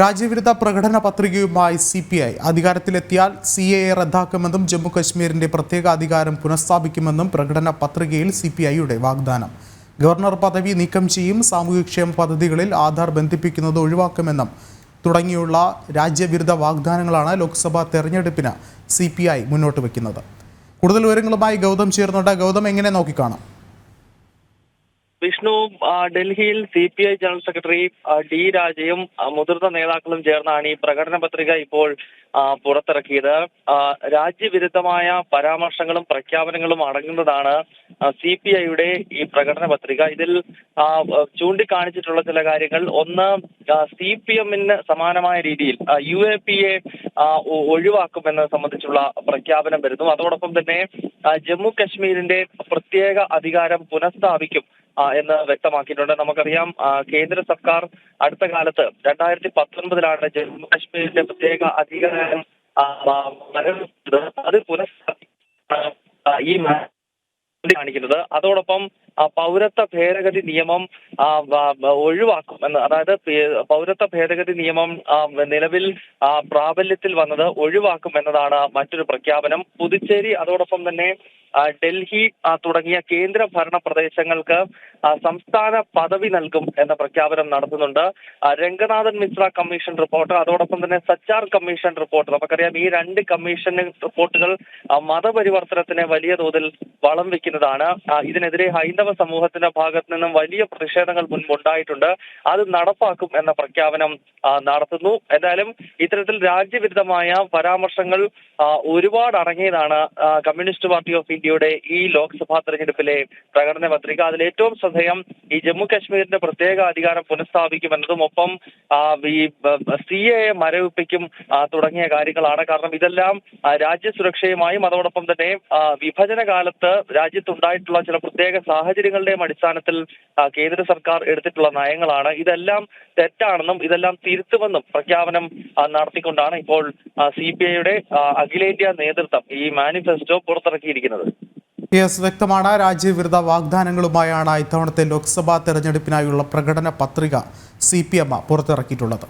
രാജ്യവിരുദ്ധ പ്രകടന പത്രികയുമായി C P I അധികാരത്തിലെത്തിയാൽ സി എ എ റദ്ദാക്കുമെന്നും ജമ്മു കശ്മീരിന്റെ പ്രത്യേക അധികാരം പുനഃസ്ഥാപിക്കുമെന്നും പ്രകടന പത്രികയിൽ സി പി ഐയുടെ വാഗ്ദാനം. ഗവർണർ പദവി നീക്കം ചെയ്യും സാമൂഹ്യക്ഷേമ പദ്ധതികളിൽ ആധാർ ബന്ധിപ്പിക്കുന്നത് ഒഴിവാക്കുമെന്നും തുടങ്ങിയുള്ള രാജ്യവിരുദ്ധ വാഗ്ദാനങ്ങളാണ് ലോക്സഭാ തെരഞ്ഞെടുപ്പിന് സി പി ഐ മുന്നോട്ട് വയ്ക്കുന്നത്. കൂടുതൽ വിവരങ്ങളുമായി ഗൗതം ചേർന്നുണ്ട് ഗൗതം എങ്ങനെ നോക്കിക്കാണാം? വിഷ്ണു ഡൽഹിയിൽ C P I general secretary D രാജയും മുതിർന്ന നേതാക്കളും ചേർന്നാണ് ഈ പ്രകടന പത്രിക ഇപ്പോൾ പുറത്തിറക്കിയത്. രാജ്യവിരുദ്ധമായ പരാമർശങ്ങളും പ്രഖ്യാപനങ്ങളും അടങ്ങുന്നതാണ് സി പി ഐയുടെ ഈ പ്രകടന പത്രിക. ഇതിൽ ചൂണ്ടിക്കാണിച്ചിട്ടുള്ള ചില കാര്യങ്ങൾ. ഒന്ന് സി പി എമ്മിന് സമാനമായ രീതിയിൽ യു എ പി എ ഒഴിവാക്കുമെന്നത് സംബന്ധിച്ചുള്ള പ്രഖ്യാപനം വരുന്നു. അതോടൊപ്പം തന്നെ ജമ്മു കശ്മീരിന്റെ പ്രത്യേക അധികാരം പുനഃസ്ഥാപിക്കും എന്ന് വ്യക്തമാക്കിയിട്ടുണ്ട്. നമുക്കറിയാം കേന്ദ്ര സർക്കാർ അടുത്ത കാലത്ത് രണ്ടായിരത്തി പത്തൊൻപതിലാണ് ജമ്മു കാശ്മീരിന്റെ പ്രത്യേക അധികാരം. അത് പുനഃസ്ഥാപിക്കുന്നത് ഈ കാണിക്കുന്നത്. അതോടൊപ്പം പൗരത്വ ഭേദഗതി നിയമം ഒഴിവാക്കും എന്ന്. അതായത് പൗരത്വ ഭേദഗതി നിയമം നിലവിൽ പ്രാബല്യത്തിൽ വന്നത് ഒഴിവാക്കും എന്നതാണ് മറ്റൊരു പ്രഖ്യാപനം. പുതുച്ചേരി അതോടൊപ്പം തന്നെ ഡൽഹി തുടങ്ങിയ കേന്ദ്ര ഭരണ പ്രദേശങ്ങൾക്ക് സംസ്ഥാന പദവി നൽകും എന്ന പ്രഖ്യാപനം നടത്തുന്നുണ്ട്. രംഗനാഥൻ മിശ്ര കമ്മീഷൻ റിപ്പോർട്ട് അതോടൊപ്പം തന്നെ സച്ചാർ കമ്മീഷൻ റിപ്പോർട്ട് നമുക്കറിയാം ഈ രണ്ട് കമ്മീഷൻ റിപ്പോർട്ടുകൾ മതപരിവർത്തനത്തിന് വലിയ തോതിൽ വളം വെക്കുന്നതാണ് ഇതിനെതിരെ ഹൈന്ദവ സമൂഹത്തിന്റെ ഭാഗത്ത് നിന്നും വലിയ പ്രതിഷേധങ്ങൾ മുൻപുണ്ടായിട്ടുണ്ട് അത് നടപ്പാക്കും എന്ന പ്രഖ്യാപനം നടത്തുന്നു. എന്തായാലും ഇത്തരത്തിൽ രാജ്യവിരുദ്ധമായ പരാമർശങ്ങൾ ഒരുപാട് അടങ്ങിയതാണ് കമ്മ്യൂണിസ്റ്റ് പാർട്ടി ഓഫ് ഇന്ത്യയുടെ ഈ ലോക്സഭാ തെരഞ്ഞെടുപ്പിലെ പ്രകടന പത്രിക അതിൽ ഏറ്റവും ശ്രദ്ധേയം ഈ ജമ്മു കാശ്മീരിന്റെ പ്രത്യേക അധികാരം പുനഃസ്ഥാപിക്കുമെന്നതും ഒപ്പം ഈ സി എ മരവിപ്പിക്കും തുടങ്ങിയ കാര്യങ്ങളാണ്. കാരണം ഇതെല്ലാം രാജ്യസുരക്ഷയുമായും അതോടൊപ്പം തന്നെ വിഭജന കാലത്ത് രാജ്യത്തുണ്ടായിട്ടുള്ള ചില പ്രത്യേക സാഹചര്യങ്ങളുടെയും അടിസ്ഥാനത്തിൽ കേന്ദ്ര സർക്കാർ എടുത്തിട്ടുള്ള നയങ്ങളാണ്. ഇതെല്ലാം തെറ്റാണെന്നും ഇതെല്ലാം തിരുത്തുമെന്നും പ്രഖ്യാപനം നടത്തിക്കൊണ്ടാണ് ഇപ്പോൾ സി പി ഐയുടെ അഖിലേന്ത്യാ നേതൃത്വം ഈ മാനിഫെസ്റ്റോ പുറത്തിറക്കിയിരിക്കുന്നത്. യെസ് വ്യക്തമാണ്. രാജ്യവിരുദ്ധ വാഗ്ദാനങ്ങളുമായാണ് ഇത്തവണത്തെ ലോക്സഭാ തെരഞ്ഞെടുപ്പിനായുള്ള പ്രകടന പത്രിക സി പി എം പുറത്തിറക്കിയിട്ടുള്ളത്.